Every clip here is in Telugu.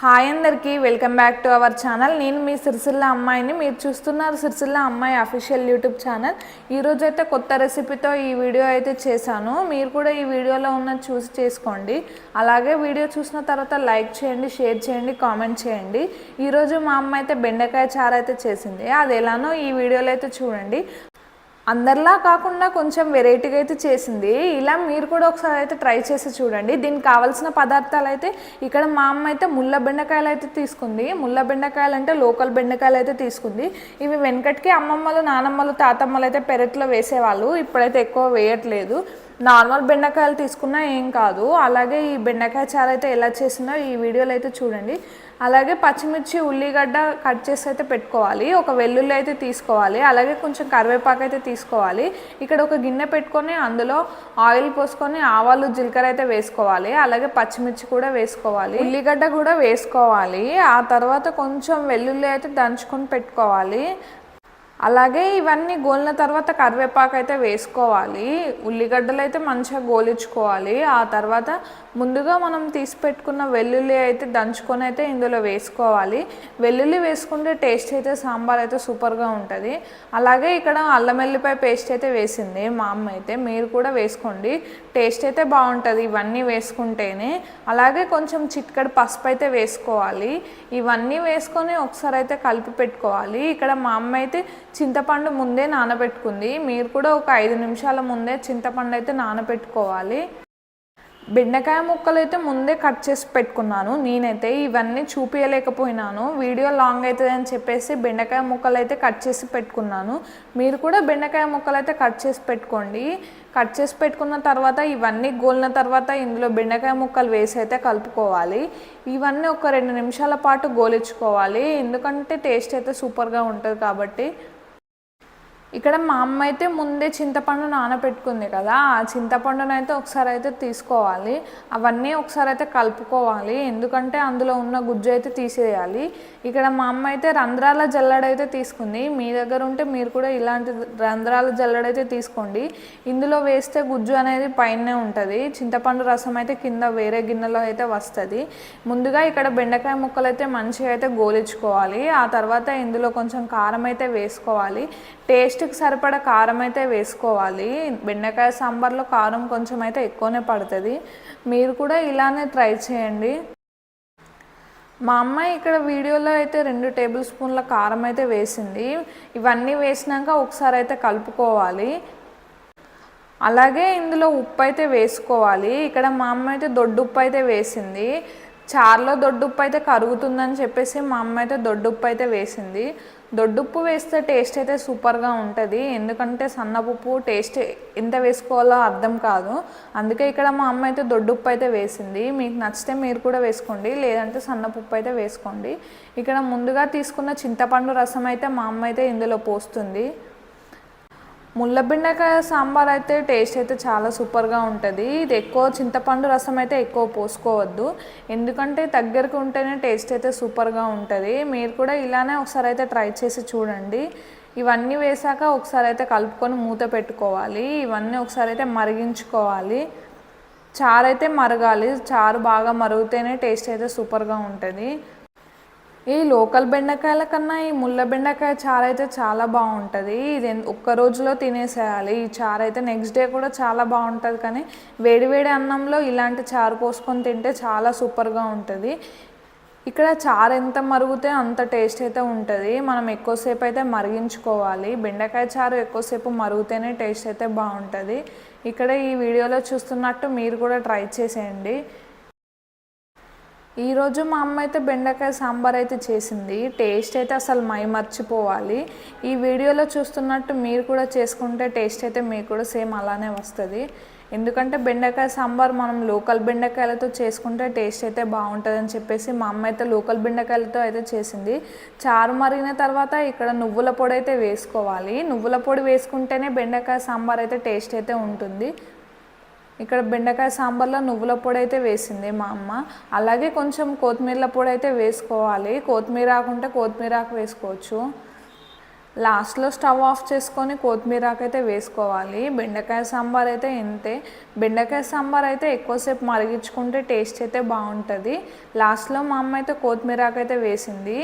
హాయ్ అందరికీ welcome back to our channel. నేను మీ సిరిసిల్ల అమ్మాయిని. మీరు చూస్తున్నారు సిరిసిల్ల అమ్మాయి అఫీషియల్ యూట్యూబ్ ఛానల్. ఈరోజు అయితే కొత్త రెసిపీతో ఈ వీడియో అయితే చేశాను. మీరు కూడా ఈ వీడియోలో ఉన్నది చూసి చేసుకోండి. అలాగే వీడియో చూసిన తర్వాత లైక్ చేయండి షేర్ చేయండి కామెంట్ చేయండి. ఈరోజు మా అమ్మ అయితే బెండకాయ చారు అయితే చేసింది. అది ఎలానో ఈ వీడియోలో అయితే చూడండి. అందరిలా కాకుండా కొంచెం వెరైటీగా అయితే చేసింది. ఇలా మీరు కూడా ఒకసారి అయితే ట్రై చేసి చూడండి. దీనికి కావాల్సిన పదార్థాలు అయితే ఇక్కడ మా అమ్మ అయితే ముళ్ళ బెండకాయలు అయితే తీసుకుంది. ముళ్ళ బెండకాయలు అంటే లోకల్ బెండకాయలు అయితే తీసుకుంది. ఇవి వెనకటికి అమ్మమ్మలు నానమ్మలు తాతమ్మలు అయితే పెరట్లో వేసేవాళ్ళు. ఇప్పుడైతే ఎక్కువ వేయట్లేదు. నార్మల్ బెండకాయలు తీసుకున్నా ఏం కాదు. అలాగే ఈ బెండకాయ చారు అయితే ఎలా చేసినా ఈ వీడియోలో అయితే చూడండి. అలాగే పచ్చిమిర్చి ఉల్లిగడ్డ కట్ చేసి అయితే పెట్టుకోవాలి. ఒక వెల్లుల్లి అయితే తీసుకోవాలి. అలాగే కొంచెం కరివేపాకు అయితే తీసుకోవాలి. ఇక్కడ ఒక గిన్నె పెట్టుకొని అందులో ఆయిల్ పోసుకొని ఆవాలు జీలకర్ర అయితే వేసుకోవాలి. అలాగే పచ్చిమిర్చి కూడా వేసుకోవాలి. ఉల్లిగడ్డ కూడా వేసుకోవాలి. ఆ తర్వాత కొంచెం వెల్లుల్లి అయితే దంచుకొని పెట్టుకోవాలి. అలాగే ఇవన్నీ గోలిన తర్వాత కరివేపాకు అయితే వేసుకోవాలి. ఉల్లిగడ్డలు అయితే మంచిగా గోలించుకోవాలి. ఆ తర్వాత ముందుగా మనం తీసి పెట్టుకున్న వెల్లుల్లి అయితే దంచుకొని అయితే ఇందులో వేసుకోవాలి. వెల్లుల్లి వేసుకుంటే టేస్ట్ అయితే సాంబార్ అయితే సూపర్గా ఉంటుంది. అలాగే ఇక్కడ అల్లం వెల్లిపాయ పేస్ట్ అయితే వేసింది మా అమ్మ అయితే. మీరు కూడా వేసుకోండి. టేస్ట్ అయితే బాగుంటుంది ఇవన్నీ వేసుకుంటేనే. అలాగే కొంచెం చిట్కడి పసుపు అయితే వేసుకోవాలి. ఇవన్నీ వేసుకొని ఒకసారి అయితే కలిపి పెట్టుకోవాలి. ఇక్కడ మా అమ్మ అయితే చింతపండు ముందే నానబెట్టుకుంది. మీరు కూడా ఒక ఐదు నిమిషాల ముందే చింతపండు అయితే నానబెట్టుకోవాలి. బెండకాయ ముక్కలు అయితే ముందే కట్ చేసి పెట్టుకున్నాను. నేనైతే ఇవన్నీ చూపించలేకపోయినాను వీడియో లాంగ్ అవుతుంది అని చెప్పేసి బెండకాయ ముక్కలు అయితే కట్ చేసి పెట్టుకున్నాను. మీరు కూడా బెండకాయ ముక్కలు అయితే కట్ చేసి పెట్టుకోండి. కట్ చేసి పెట్టుకున్న తర్వాత ఇవన్నీ గోలిన తర్వాత ఇందులో బెండకాయ ముక్కలు వేసి అయితే కలుపుకోవాలి. ఇవన్నీ ఒక రెండు నిమిషాల పాటు గోలించుకోవాలి. ఎందుకంటే టేస్ట్ అయితే సూపర్గా ఉంటుంది కాబట్టి ఇక్కడ మా అమ్మ అయితే ముందే చింతపండు నానబెట్టుకుంది కదా ఆ చింతపండును అయితే ఒకసారి అయితే తీసుకోవాలి. అవన్నీ ఒకసారి అయితే కలుపుకోవాలి. ఎందుకంటే అందులో ఉన్న గుజ్జు అయితే తీసేయాలి. ఇక్కడ మా అమ్మ అయితే రంధ్రాల జల్లడైతే తీసుకుంది. మీ దగ్గర ఉంటే మీరు కూడా ఇలాంటి రంధ్రాల జల్లడైతే తీసుకోండి. ఇందులో వేస్తే గుజ్జు అనేది పైనే ఉంటుంది. చింతపండు రసం అయితే కింద వేరే గిన్నెలో అయితే వస్తుంది. ముందుగా ఇక్కడ బెండకాయ ముక్కలు అయితే మంచిగా అయితే గోలించుకోవాలి. ఆ తర్వాత ఇందులో కొంచెం కారం అయితే వేసుకోవాలి. టేస్ట్ టేస్ట్కి సరిపడా కారం అయితే వేసుకోవాలి. బెండకాయ సాంబార్లో కారం కొంచెం అయితే ఎక్కువనే పడుతుంది. మీరు కూడా ఇలానే ట్రై చేయండి. మా అమ్మాయి ఇక్కడ వీడియోలో అయితే రెండు టేబుల్ స్పూన్ల కారం అయితే వేసింది. ఇవన్నీ వేసినాక ఒకసారి అయితే కలుపుకోవాలి. అలాగే ఇందులో ఉప్పు అయితే వేసుకోవాలి. ఇక్కడ మా అమ్మ అయితే దొడ్డు ఉప్పు అయితే వేసింది. చారులో దొడ్డుప్పు అయితే కరుగుతుందని చెప్పేసి మా అమ్మ అయితే దొడ్డుప్పు అయితే వేసింది. దొడ్డుప్పు వేస్తే టేస్ట్ అయితే సూపర్గా ఉంటుంది. ఎందుకంటే సన్నపప్పు టేస్ట్ ఎంత వేసుకోవాలో అర్థం కాదు. అందుకే ఇక్కడ మా అమ్మ అయితే దొడ్డుప్పు అయితే వేసింది. మీకు నచ్చితే మీరు కూడా వేసుకోండి. లేదంటే సన్నపుప్పు అయితే వేసుకోండి. ఇక్కడ ముందుగా తీసుకున్న చింతపండు రసం అయితే మా అమ్మ అయితే ఇందులో పోస్తుంది. ముళ్ళబెండకాయ సాంబార్ అయితే టేస్ట్ అయితే చాలా సూపర్గా ఉంటుంది. ఇది ఎక్కువ చింతపండు రసం అయితే ఎక్కువ పోసుకోవద్దు. ఎందుకంటే దగ్గరకు ఉంటేనే టేస్ట్ అయితే సూపర్గా ఉంటుంది. మీరు కూడా ఇలానే ఒకసారి అయితే ట్రై చేసి చూడండి. ఇవన్నీ వేసాక ఒకసారి అయితే కలుపుకొని మూత పెట్టుకోవాలి. ఇవన్నీ ఒకసారి అయితే మరిగించుకోవాలి. చారు అయితే మరగాలి. చారు బాగా మరుగుతేనే టేస్ట్ అయితే సూపర్గా ఉంటుంది. ఈ లోకల్ బెండకాయల కన్నా ఈ ముళ్ళ బెండకాయ చారు అయితే చాలా బాగుంటుంది. ఇది ఒక్క రోజులో తినేసేయాలి. ఈ చారు అయితే నెక్స్ట్ డే కూడా చాలా బాగుంటుంది కానీ వేడివేడి అన్నంలో ఇలాంటి చారు పోసుకొని తింటే చాలా సూపర్గా ఉంటుంది. ఇక్కడ చారు ఎంత మరుగుతే అంత టేస్ట్ అయితే ఉంటుంది. మనం ఎక్కువసేపు అయితే మరిగించుకోవాలి. బెండకాయ చారు ఎక్కువసేపు మరుగుతేనే టేస్ట్ అయితే బాగుంటుంది. ఇక్కడ ఈ వీడియోలో చూస్తున్నట్టు మీరు కూడా ట్రై చేసేయండి. ఈరోజు మా అమ్మ అయితే బెండకాయ సాంబార్ అయితే చేసింది. టేస్ట్ అయితే అసలు మై మర్చిపోవాలి ఈ వీడియోలో చూస్తున్నట్టు మీరు కూడా చేసుకుంటే టేస్ట్ అయితే మీకు కూడా సేమ్ అలానే వస్తుంది. ఎందుకంటే బెండకాయ సాంబార్ మనం లోకల్ బెండకాయలతో చేసుకుంటే టేస్ట్ అయితే బాగుంటుంది అని చెప్పేసి మా అమ్మ అయితే లోకల్ బెండకాయలతో అయితే చేసింది. చారు మరిగిన తర్వాత ఇక్కడ నువ్వుల పొడి అయితే వేసుకోవాలి. నువ్వుల పొడి వేసుకుంటేనే బెండకాయ సాంబార్ అయితే టేస్ట్ అయితే ఉంటుంది. ఇక్కడ బెండకాయ సాంబార్లో నువ్వుల పొడి అయితే వేసింది మా అమ్మ. అలాగే కొంచెం కొత్తిమీరల పొడి అయితే వేసుకోవాలి. కొత్తిమీర ఆకుంటే కొత్తిమీర ఆకు వేసుకోవచ్చు. లాస్ట్లో స్టవ్ ఆఫ్ చేసుకొని కొత్తిమీరాకు అయితే వేసుకోవాలి. బెండకాయ సాంబార్ అయితే ఇంతే. బెండకాయ సాంబార్ అయితే ఎక్కువసేపు మరిగించుకుంటే టేస్ట్ అయితే బాగుంటుంది. లాస్ట్లో మా అమ్మ అయితే కొత్తిమీరాకు అయితే వేసింది.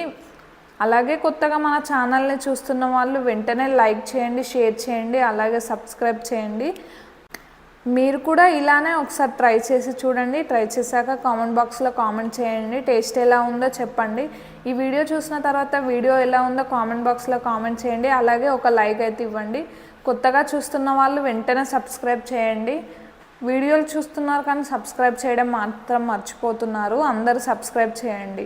అలాగే కొత్తగా మన ఛానల్ని చూస్తున్న వాళ్ళు వెంటనే లైక్ చేయండి షేర్ చేయండి అలాగే సబ్స్క్రైబ్ చేయండి. మీరు కూడా ఇలానే ఒకసారి ట్రై చేసి చూడండి. ట్రై చేశాక కామెంట్ బాక్స్లో కామెంట్ చేయండి. టేస్ట్ ఎలా ఉందో చెప్పండి. ఈ వీడియో చూసిన తర్వాత వీడియో ఎలా ఉందో కామెంట్ బాక్స్లో కామెంట్ చేయండి. అలాగే ఒక లైక్ అయితే ఇవ్వండి. కొత్తగా చూస్తున్న వాళ్ళు వెంటనే సబ్స్క్రైబ్ చేయండి. వీడియోలు చూస్తున్నారు కానీ సబ్స్క్రైబ్ చేయడం మాత్రం మర్చిపోతున్నారు. అందరూ సబ్స్క్రైబ్ చేయండి.